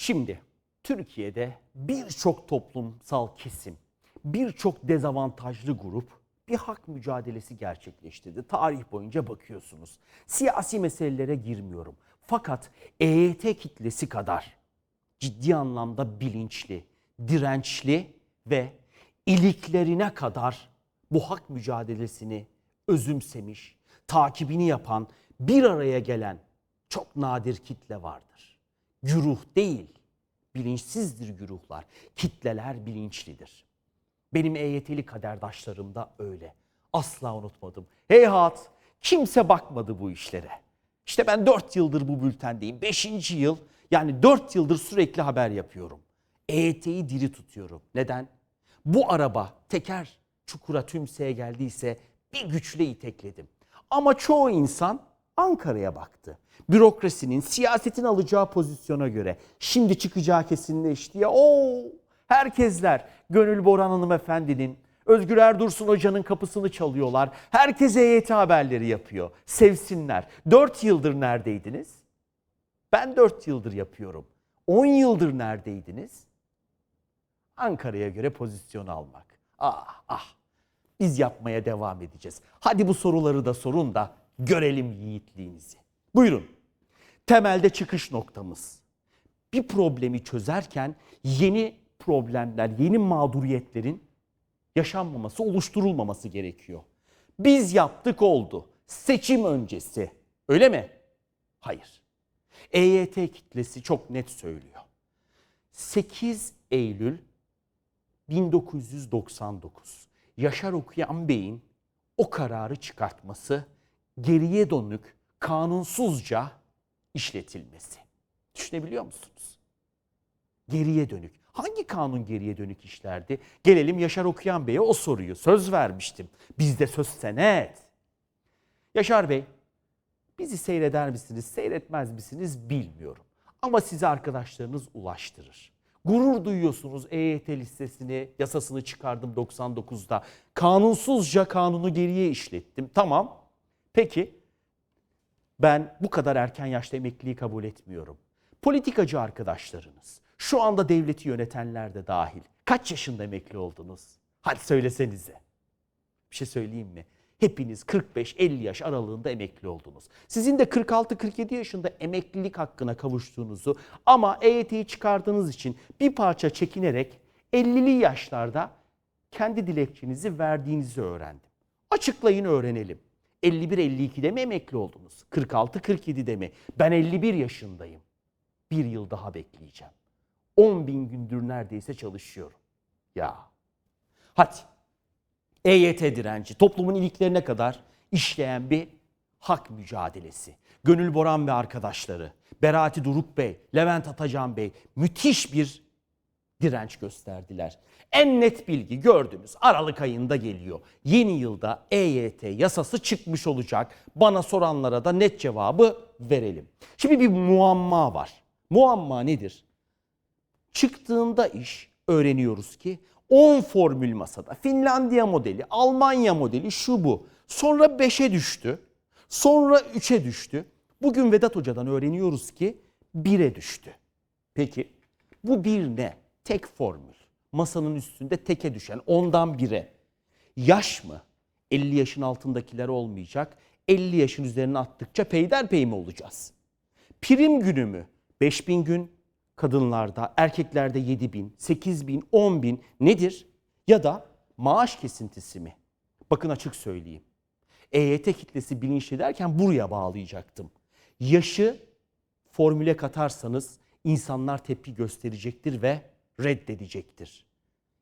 Şimdi Türkiye'de birçok toplumsal kesim, birçok dezavantajlı grup bir hak mücadelesi gerçekleştirdi. Tarih boyunca bakıyorsunuz. Siyasi meselelere girmiyorum. Fakat EYT kitlesi kadar ciddi anlamda bilinçli, dirençli ve iliklerine kadar bu hak mücadelesini özümsemiş, takibini yapan, bir araya gelen çok nadir kitle vardır. Güruh değil, bilinçsizdir güruhlar. Kitleler bilinçlidir. Benim EYT'li kaderdaşlarım da öyle. Asla unutmadım. Heyhat kimse bakmadı bu işlere. İşte ben 4 yıldır bu bültendeyim. 5. yıl yani 4 yıldır sürekli haber yapıyorum. EYT'yi diri tutuyorum. Neden? Bu araba teker çukura tümseye geldiyse bir güçle itekledim. Ama çoğu insan Ankara'ya baktı. Bürokrasinin, siyasetin alacağı pozisyona göre şimdi çıkacağı kesinleşti ya. Oo, herkesler Gönül Boran hanımefendinin, Özgür Erdursun hocanın kapısını çalıyorlar. Herkes EYT haberleri yapıyor. Sevsinler. 4 yıldır neredeydiniz? Ben 4 yıldır yapıyorum. 10 yıldır neredeydiniz? Ankara'ya göre pozisyon almak. Ah ah. Biz yapmaya devam edeceğiz. Hadi bu soruları da sorun da görelim yiğitliğinizi. Buyurun. Temelde çıkış noktamız. Bir problemi çözerken yeni problemler, yeni mağduriyetlerin yaşanmaması, oluşturulmaması gerekiyor. Biz yaptık oldu. Seçim öncesi. Öyle mi? Hayır. EYT kitlesi çok net söylüyor. 8 Eylül 1999 Yaşar Okuyan Bey'in o kararı çıkartması geriye dönük kanunsuzca işletilmesi. Düşünebiliyor musunuz? Geriye dönük. Hangi kanun geriye dönük işlerdi? Gelelim Yaşar Okuyan Bey'e o soruyu. Söz vermiştim. Bizde söz senet. Yaşar Bey, bizi seyreder misiniz, seyretmez misiniz bilmiyorum. Ama size arkadaşlarınız ulaştırır. Gurur duyuyorsunuz EYT listesini, yasasını çıkardım 99'da. Kanunsuzca kanunu geriye işlettim. Tamam. Peki ben bu kadar erken yaşta emekliliği kabul etmiyorum. Politikacı arkadaşlarınız, şu anda devleti yönetenler de dahil. Kaç yaşında emekli oldunuz? Hadi söylesenize. Bir şey söyleyeyim mi? Hepiniz 45-50 yaş aralığında emekli oldunuz. Sizin de 46-47 yaşında emeklilik hakkına kavuştuğunuzu ama EYT'yi çıkardığınız için bir parça çekinerek 50'li yaşlarda kendi dilekçenizi verdiğinizi öğrendim. Açıklayın öğrenelim. 51-52'de mi emekli oldunuz? 46-47'de mi? Ben 51 yaşındayım. Bir yıl daha bekleyeceğim. 10 bin gündür neredeyse çalışıyorum. Ya. Hadi. EYT direnci toplumun iliklerine kadar işleyen bir hak mücadelesi. Gönül Boran ve arkadaşları, Berati Duruk Bey, Levent Atacan Bey müthiş bir direnç gösterdiler. En net bilgi gördünüz Aralık ayında geliyor. Yeni yılda EYT yasası çıkmış olacak. Bana soranlara da net cevabı verelim. Şimdi bir muamma var. Muamma nedir? Çıktığında iş öğreniyoruz ki 10 formül masada. Finlandiya modeli, Almanya modeli şu bu. Sonra 5'e düştü. Sonra 3'e düştü. Bugün Vedat Hoca'dan öğreniyoruz ki 1'e düştü. Peki bu bir ne? Tek formül. Masanın üstünde teke düşen ondan bire. Yaş mı? 50 yaşın altındakiler olmayacak. 50 yaşın üzerine attıkça peyderpey mi olacağız? Prim günü mü? 5000 gün kadınlarda, erkeklerde 7000, 8000, 10000 nedir? Ya da maaş kesintisi mi? Bakın açık söyleyeyim. EYT kitlesi bilinçli derken buraya bağlayacaktım. Yaşı formüle katarsanız insanlar tepki gösterecektir ve reddedecektir.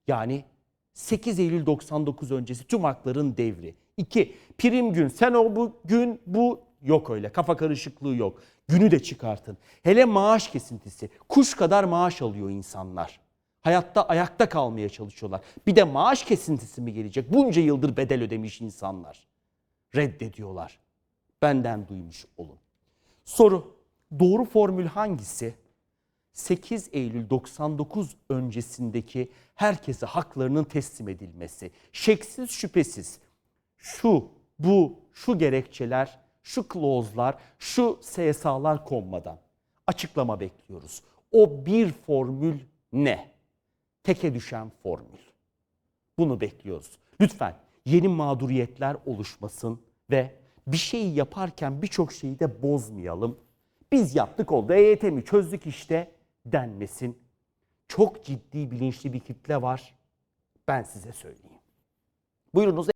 Yani 8 Eylül 99 öncesi tüm hakların devri. 2. Prim gün. Sen o bu gün bu yok öyle. Kafa karışıklığı yok. Günü de çıkartın. Hele maaş kesintisi. Kuş kadar maaş alıyor insanlar. Hayatta ayakta kalmaya çalışıyorlar. Bir de maaş kesintisi mi gelecek? Bunca yıldır bedel ödemiş insanlar. Reddediyorlar. Benden duymuş olun. Soru. Doğru formül hangisi? 8 Eylül 99 öncesindeki herkese haklarının teslim edilmesi. Şeksiz şüphesiz şu, bu, şu gerekçeler, şu klozlar, şu SSA'lar konmadan açıklama bekliyoruz. O bir formül ne? Teke düşen formül. Bunu bekliyoruz. Lütfen yeni mağduriyetler oluşmasın ve bir şeyi yaparken birçok şeyi de bozmayalım. Biz yaptık oldu, EYT'mi çözdük işte denmesin. Çok ciddi bilinçli bir kitle var. Ben size söyleyeyim. Buyurunuz